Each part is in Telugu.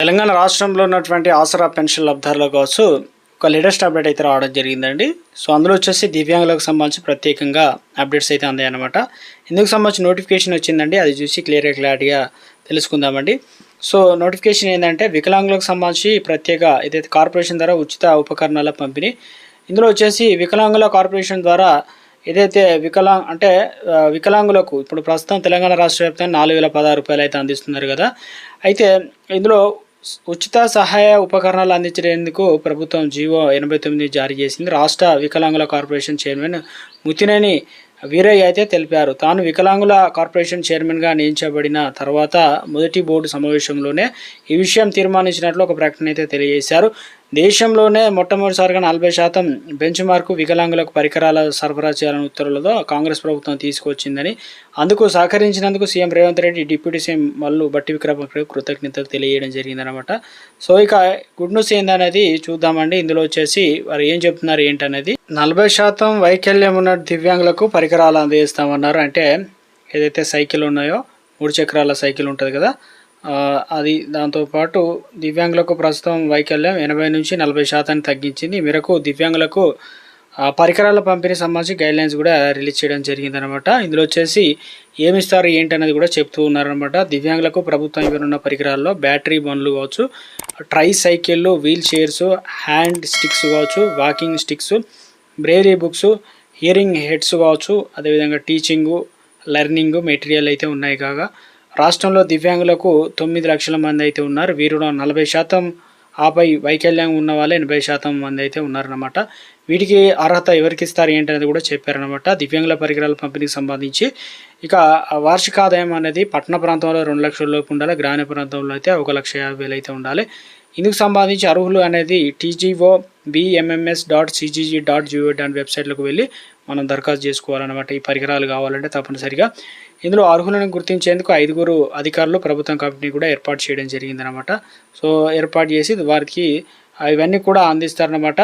తెలంగాణ రాష్ట్రంలో ఉన్నటువంటి ఆసరా పెన్షన్ లబ్ధారుల కోసం ఒక లేటెస్ట్ అప్డేట్ అయితే రావడం జరిగిందండి. సో అందులో వచ్చేసి దివ్యాంగులకు సంబంధించి ప్రత్యేకంగా అప్డేట్స్ అయితే అందాయన్నమాట. ఇందుకు సంబంధించి నోటిఫికేషన్ వచ్చిందండి. అది చూసి క్లియర్గా క్లారిటీగా తెలుసుకుందామండి. సో నోటిఫికేషన్ ఏంటంటే వికలాంగులకు సంబంధించి ప్రత్యేక ఏదైతే కార్పొరేషన్ ద్వారా ఉచిత ఉపకరణాల పంపిణీ ఇందులో వచ్చేసి వికలాంగుల కార్పొరేషన్ ద్వారా ఏదైతే వికలాంగ్ అంటే వికలాంగులకు ఇప్పుడు ప్రస్తుతం తెలంగాణ రాష్ట్ర వ్యాప్తంగా నాలుగు వేల పదహారు రూపాయలు అయితే అందిస్తున్నారు కదా. అయితే ఇందులో ఉచిత సహాయ ఉపకరణాలు అందించేందుకు ప్రభుత్వం జీవో ఎనభై తొమ్మిది జారీ చేసింది. రాష్ట్ర వికలాంగుల కార్పొరేషన్ చైర్మన్ ముతినేని వీరయ్య అయితే తెలిపారు. తాను వికలాంగుల కార్పొరేషన్ చైర్మన్గా నియమించబడిన తర్వాత మొదటి బోర్డు సమావేశంలోనే ఈ విషయం తీర్మానించినట్లు ఒక ప్రకటన అయితే తెలియజేశారు. దేశంలోనే మొట్టమొదటిసారిగా నలభై శాతం బెంచ్ మార్కు వికలాంగులకు పరికరాల సరఫరా చేయాలని ఉత్తర్వులతో కాంగ్రెస్ ప్రభుత్వం తీసుకొచ్చిందని అందుకు సహకరించినందుకు CM Revanth Reddy deputy CM Mallu Bhatti విక్రమకు కృతజ్ఞతలు తెలియజేయడం జరిగిందనమాట సో ఇక గుడ్ న్యూస్ ఏందనేది చూద్దామండి. ఇందులో వచ్చేసి వారు ఏం చెప్తున్నారు ఏంటనేది. నలభై శాతం వైకల్యం ఉన్న దివ్యాంగులకు పరికరాలు అందజేస్తామన్నారు అంటే ఏదైతే సైకిల్ ఉన్నాయో మూడు చక్రాల సైకిల్ ఉంటుంది కదా అది దాంతోపాటు దివ్యాంగులకు ప్రస్తుతం వైకల్యం ఎనభై నుంచి నలభై శాతాన్ని తగ్గించింది. మేరకు దివ్యాంగులకు పరికరాల పంపిణీ సంబంధించి గైడ్ లైన్స్ కూడా రిలీజ్ చేయడం జరిగిందనమాట. ఇందులో వచ్చేసి ఏమి ఇస్తారు ఏంటి అనేది కూడా చెప్తూ ఉన్నారనమాట. దివ్యాంగులకు ప్రభుత్వం ఇవ్వనున్న పరికరాల్లో బ్యాటరీ బండ్లు కావచ్చు ట్రై సైకిళ్ళు వీల్ చైర్స్ హ్యాండ్ స్టిక్స్ కావచ్చు walking sticks braille books hearing aids కావచ్చు అదేవిధంగా టీచింగు లెర్నింగ్ మెటీరియల్ అయితే ఉన్నాయి కాగా. రాష్ట్రంలో దివ్యాంగులకు తొమ్మిది లక్షల మంది అయితే ఉన్నారు. వీరిలో నలభై శాతం. ఆపై వైకల్యం ఉన్న వాళ్ళు ఎనభై శాతం మంది అయితే ఉన్నారన్నమాట. వీటికి అర్హత ఎవరికి ఇస్తారు ఏంటనేది కూడా చెప్పారనమాట దివ్యాంగుల పరికరాల పంపిణీకి సంబంధించి ఇక వార్షిక ఆదాయం అనేది పట్టణ ప్రాంతంలో రెండు లక్షల లోపు ఉండాలి గ్రామీణ ప్రాంతంలో అయితే ఒక లక్ష యాభై వేలు అయితే ఉండాలి. ఇందుకు సంబంధించి అర్హులు అనేది TGO BMMS dot CGG dot GO dot వెబ్సైట్లకు వెళ్ళి మనం దరఖాస్తు చేసుకోవాలన్నమాట. ఈ పరికరాలు కావాలంటే తప్పనిసరిగా. ఇందులో అర్హులను గుర్తించేందుకు ఐదుగురు అధికారులు ప్రభుత్వం కంపెనీ కూడా ఏర్పాటు చేయడం జరిగిందనమాట సో ఏర్పాటు చేసి వారికి ఇవన్నీ కూడా అందిస్తారనమాట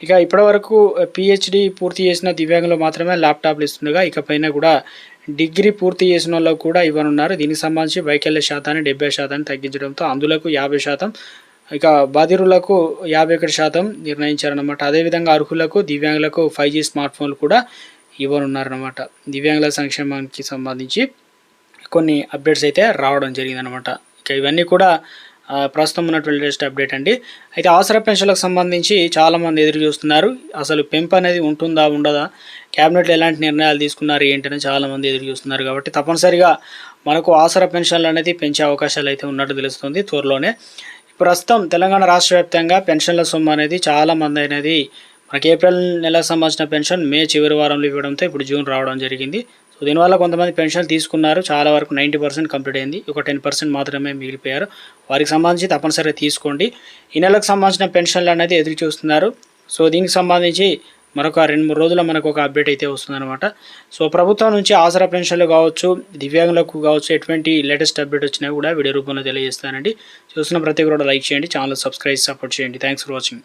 ఇక ఇప్పటివరకు పిహెచ్డి పూర్తి చేసిన దివ్యాంగులు మాత్రమే ల్యాప్టాప్లు ఇస్తుండగా ఇకపైన కూడా డిగ్రీ పూర్తి చేసిన వాళ్ళకు కూడా ఇవ్వనున్నారు. దీనికి సంబంధించి వైకల్య శాతాన్ని డెబ్బై శాతాన్ని తగ్గించడంతో అందులకు యాభై శాతం ఇక బాధిరులకు యాభై ఒకటి శాతం నిర్ణయించారనమాట అదేవిధంగా అర్హులకు దివ్యాంగులకు ఫైవ్ జీ స్మార్ట్ ఫోన్లు కూడా ఇవ్వనున్నారనమాట దివ్యాంగుల సంక్షేమానికి సంబంధించి కొన్ని అప్డేట్స్ అయితే రావడం జరిగిందనమాట ఇక ఇవన్నీ కూడా ప్రస్తుతం ఉన్నటువంటి లేటెస్ట్ అప్డేట్ అండి. అయితే అవసర పెన్షన్లకు సంబంధించి చాలామంది ఎదురు చూస్తున్నారు. అసలు పెంపు అనేది ఉంటుందా ఉండదా? క్యాబినెట్లో ఎలాంటి నిర్ణయాలు తీసుకున్నారు ఏంటని చాలామంది ఎదురు చూస్తున్నారు. కాబట్టి తప్పనిసరిగా మనకు ఆసరా పెన్షన్లు అనేది పెంచే అవకాశాలు అయితే ఉన్నట్టు తెలుస్తుంది త్వరలోనే. ప్రస్తుతం తెలంగాణ రాష్ట్ర వ్యాప్తంగా పెన్షన్ల సొమ్ము అనేది చాలా మంది అనేది మనకి ఏప్రిల్ నెలకు సంబంధించిన పెన్షన్ మే చివరి వారంలో ఇవ్వడంతో ఇప్పుడు జూన్ రావడం జరిగింది. సో దీనివల్ల కొంతమంది పెన్షన్ తీసుకున్నారు. చాలా వరకు నైంటీ పర్సెంట్ కంప్లీట్ అయింది. ఒక టెన్ పర్సెంట్ మాత్రమే మిగిలిపోయారు. వారికి సంబంధించి తప్పనిసరిగా తీసుకోండి. ఈ నెలకు సంబంధించిన పెన్షన్లు అనేది ఎదురు చూస్తున్నారు సో దీనికి సంబంధించి మరొక రెండు మూడు రోజుల్లో మనకు ఒక అప్డేట్ అయితే వస్తుందన్నమాట. సో ప్రభుత్వం నుంచి ఆసరా పెన్షన్లు కావచ్చు దివ్యాంగులకు కావచ్చు ఎటువంటి లేటెస్ట్ అప్డేట్ వచ్చినా కూడా వీడియో రూపంలో తెలియజేస్తానండి. చూసిన ప్రతి కూడా లైక్ చేయండి ఛానల్ సబ్స్క్రైబ్ సపోర్ట్ చేయండి. Thanks for watching